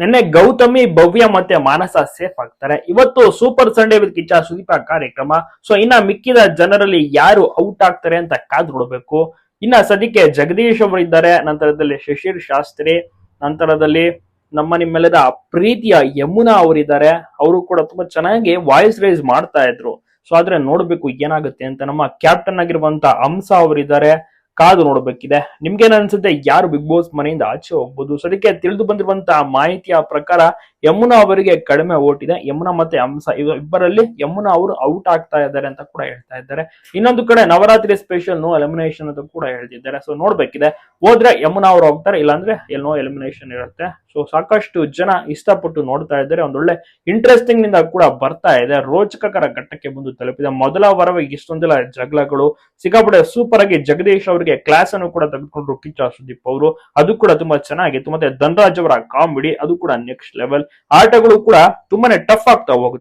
ನಿನ್ನೆ ಗೌತಮಿ ಭವ್ಯ ಮತ್ತೆ ಮಾನಸ ಸೇಫ್ ಆಗ್ತಾರೆ. ಇವತ್ತು super Sunday with Kichcha Sudeep ಕಾರ್ಯಕ್ರಮ. ಸೊ ಇನ್ನ ಮಿಕ್ಕಿದ ಜನರಲ್ಲಿ ಯಾರು ಔಟ್ ಆಗ್ತಾರೆ ಅಂತ ಕಾದು ನೋಡ್ಬೇಕು. ಇನ್ನ ಸದ್ಯಕ್ಕೆ ಜಗದೀಶ್ ಅವರು ಇದ್ದಾರೆ. ನಂತರದಲ್ಲಿ ಶಶಿರ್ ಶಾಸ್ತ್ರಿ, ನಂತರದಲ್ಲಿ ನಮ್ಮ ನಿಮ್ಮೆಲ್ಲದ ಪ್ರೀತಿಯ ಯಮುನಾ ಅವರಿದ್ದಾರೆ ಅವರು ಕೂಡ ತುಂಬಾ ಚೆನ್ನಾಗಿ ವಾಯ್ಸ್ ರೈಸ್ ಮಾಡ್ತಾ ಇದ್ರು. ಸೊ ಆದ್ರೆ ನೋಡ್ಬೇಕು ಏನಾಗುತ್ತೆ ಅಂತ ನಮ್ಮ ಕ್ಯಾಪ್ಟನ್ ಆಗಿರುವಂತ ಹಂಸ ಅವರಿದ್ದಾರೆ ಕಾದು ನೋಡ್ಬೇಕಿದೆ. ನಿಮ್ಗೇನ್ ಅನ್ಸುತ್ತೆ? ಯಾರು ಬಿಗ್ ಬಾಸ್ ಮನೆಯಿಂದ ಆಚೆ ಹೋಗ್ಬೋದು? ಸದ್ಯಕ್ಕೆ ತಿಳಿದು ಬಂದಿರುವಂತಹ ಮಾಹಿತಿಯ ಪ್ರಕಾರ ಯಮುನಾ ಅವರಿಗೆ ಕಡಿಮೆ ಓಟ್ ಇದೆ. ಯಮುನಾ ಮತ್ತೆ ಹಂಸ ಇಬ್ಬರಲ್ಲಿ ಯಮುನಾ ಅವರು ಔಟ್ ಆಗ್ತಾ ಇದ್ದಾರೆ ಅಂತ ಕೂಡ ಹೇಳ್ತಾ ಇದ್ದಾರೆ. ಇನ್ನೊಂದು ಕಡೆ ನವರಾತ್ರಿ ಸ್ಪೆಷಲ್ ನೋ ಎಲಿಮಿನೇಷನ್ ಅಂತ ಕೂಡ ಹೇಳ್ತಿದ್ದಾರೆ. ಸೊ ನೋಡ್ಬೇಕಿದೆ. ಹೋದ್ರೆ ಯಮುನಾ ಅವರು ಹೋಗ್ತಾರೆ, ಇಲ್ಲಾಂದ್ರೆ ಎಲ್ಲೋ ಎಲಿಮಿನೇಷನ್ ಇರುತ್ತೆ. ಸೊ ಸಾಕಷ್ಟು ಜನ ಇಷ್ಟಪಟ್ಟು ನೋಡ್ತಾ ಇದ್ದಾರೆ. ಒಂದೊಳ್ಳೆ ಇಂಟ್ರೆಸ್ಟಿಂಗ್ನಿಂದ ಕೂಡ ಬರ್ತಾ ಇದೆ. ರೋಚಕಕರ ಘಟ್ಟಕ್ಕೆ ಬಂದು ತಲುಪಿದೆ. ಮೊದಲ ವಾರವೇ ಇಷ್ಟೊಂದೆಲ್ಲ ಜಗಳಗಳು ಸಿಕ್ಕಾಪಟ್ಟೆ ಸೂಪರ್ ಆಗಿ ಜಗದೀಶ್ ಅವರಿಗೆ ಕ್ಲಾಸ್ ಅನ್ನು ಕೂಡ ತೆಗೆದುಕೊಂಡ್ರು ಕಿಚ್ಚ ಸುದೀಪ್ ಅವರು. ಅದು ಕೂಡ ತುಂಬಾ ಚೆನ್ನಾಗಿತ್ತು. ಮತ್ತೆ ಧನರಾಜ್ ಅವರ ಕಾಮಿಡಿ ಅದು ಕೂಡ ನೆಕ್ಸ್ಟ್ ಲೆವೆಲ್ ಆಟಗಳು ಕೂಡ ತುಂಬಾನೇ ಟಫ್ ಆಗ್ತಾ ಹೋಗುತ್ತೆ.